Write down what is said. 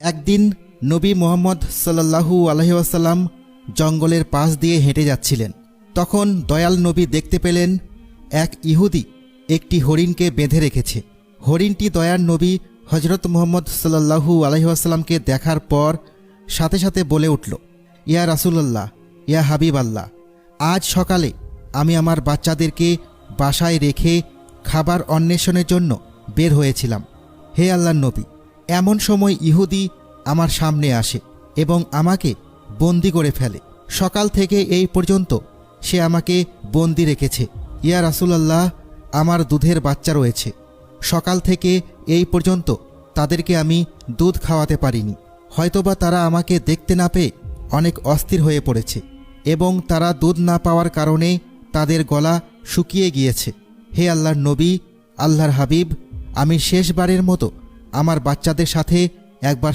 একদিন নবী মোহাম্মদ সাল্লাহু আলহিউসাল্লাম জঙ্গলের পাশ দিয়ে হেঁটে যাচ্ছিলেন। তখন দয়াল নবী দেখতে পেলেন এক ইহুদি একটি হরিণকে বেঁধে রেখেছে। হরিণটি দয়াল নবী হজরত মোহাম্মদ সাল্লাহু আলহিউসাল্লামকে দেখার পর সাথে সাথে বলে উঠল, ইয়া রাসুলাল্লাহ, ইয়া হাবিব আল্লাহ আজ সকালে আমি আমার বাচ্চাদেরকে বাসায় রেখে খাবার অন্বেষণের জন্য বের হয়েছিলাম। হে আল্লাহ নবী এমন সময় ইহুদি আমার সামনে আসে এবং আমাকে বন্দি করে ফেলে। সকাল থেকে এই পর্যন্ত সে আমাকে বন্দি রেখেছে। ইয়া রাসুলাল্লাহ, আমার দুধের বাচ্চা রয়েছে। সকাল থেকে এই পর্যন্ত তাদেরকে আমি দুধ খাওয়াতে পারিনি। হয়তোবা তারা আমাকে দেখতে না পেয়ে অনেক অস্থির হয়ে পড়েছে এবং তারা দুধ না পাওয়ার কারণে তাদের গলা শুকিয়ে গিয়েছে। হে আল্লাহর নবী, আল্লাহর হাবিব, আমি শেষবারের মতো আমার বাচ্চাদের সাথে একবার